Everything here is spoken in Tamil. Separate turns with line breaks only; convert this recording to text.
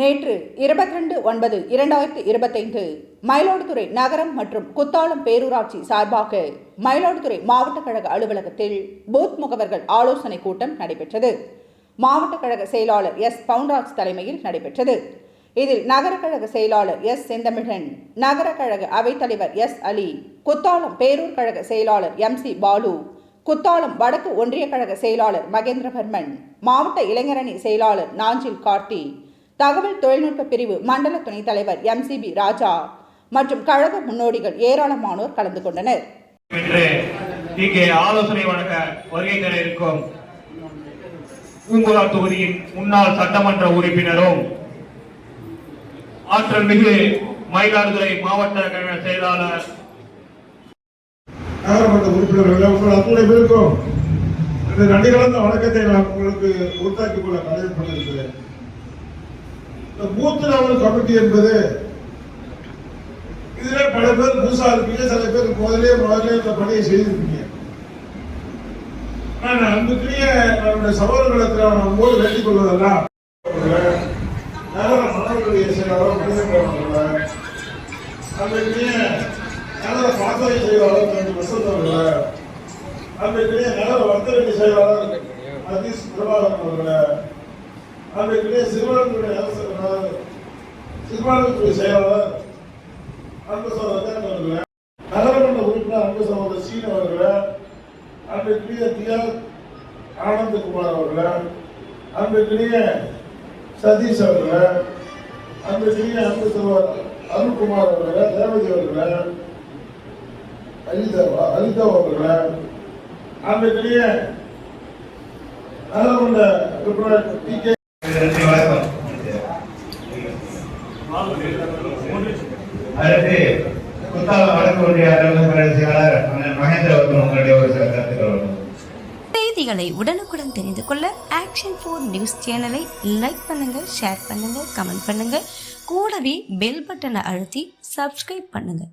நேற்று இருபத்தி ரெண்டு ஒன்பது இரண்டாயிரத்தி இருபத்தைந்து மயிலாடுதுறை நகரம் மற்றும் குத்தாலம் பேரூராட்சி சார்பாக மயிலாடுதுறை மாவட்ட கழக அலுவலகத்தில் பூத் முகவர்கள் ஆலோசனை கூட்டம் நடைபெற்றது. மாவட்ட கழக செயலாளர் எஸ். பவுன்ராஜ் தலைமையில் நடைபெற்றது. இதில் நகர கழக செயலாளர் எஸ். செந்தமிழன் நகர கழக அவைத்தலைவர் எஸ். அலி குத்தாலம் பேரூர் கழக செயலாளர் எம். சி. பாலு குத்தாலம் வடக்கு ஒன்றிய கழக செயலாளர் மகேந்திரவர்மன் மாவட்ட இளைஞரணி செயலாளர் நாஞ்சில் கார்த்தி தகவல் தொழில்நுட்ப பிரிவு மண்டல துணைத் தலைவர் எம்சிபி ராஜா மற்றும் கழக முன்னோடிகள் ஏராளமானோர் கலந்து கொண்டனர்.
இங்கே ஆலோசனை வழங்க வருகை தர இருக்கும் பூங்குளம் தொகுதியின் முன்னாள் சட்டமன்ற உறுப்பினரும் ஆற்றல் மிகு மயிலாடுதுறை மாவட்ட கழக செயலாளர்.
நகரமன்ற உறுப்பினர்கள் உங்கள் அத்துணை பேருக்கும் இந்த நன்றி கலந்த வணக்கத்தை நான் உங்களுக்கு உறுத்தாக்கிக் கொள்ள கடமைப்பட்டிருக்கிறேன் இந்த பூத் லெவல் கமிட்டி என்பது இதுல பல பேர் புதுசா இருப்பீங்க சில பேர் முதலே முதலே இந்த பணியை செய்திருப்பீங்க. நான் அன்புக்குரிய நம்முடைய சகோதரர்களிடத்தில் நான் போது வேண்டிக் கொள்வதெல்லாம் நகர மாணவர்களுடைய செயலாளர் மனிதன் நகர பாசறை செயலாளர் தம்பி வசந்த் நகர வர்த்தக செயலாளர் சதீஷ் பிரபாகர் அவர்கள அன்றைக்குரிய சிறுவர்களுடைய அரசு சிறுபான்மைத்துறை செயலாளர் அன்பு சகோதரர் அவர்கள நகரமன்ற உறுப்பினர் அன்பு சகோதரர் சீன் அவர்கள அன்றைக்குரிய ஆனந்தகுமார் அவர்கள அன்றைக்குரிய சதீஷ் அவர்கள அன்றைக்குரிய அன்பு சகோதரர் அருண்குமார் அவர்கள தேவதி அவர்கள அனிதா அனிதா அவர்கள அன்றைக்குரிய நகரமன்ற உறுப்பினர் டி கே
அடுத்து குத்தாலம் வழக்கு ஒன்றிய அலுவலக செயலாளர் அண்ணன் மகேந்திரவர்மன் உங்களுடைய ஒரு சில கருத்துக்கள்
செய்திகளை உடனுக்குடன் தெரிந்து கொள்ள ஆக்ஷன் ஃபோர் நியூஸ் சேனலை லைக் பண்ணுங்க ஷேர் பண்ணுங்க கமெண்ட் பண்ணுங்க கூடவே பெல் பட்டனை அழுத்தி சப்ஸ்கிரைப் பண்ணுங்க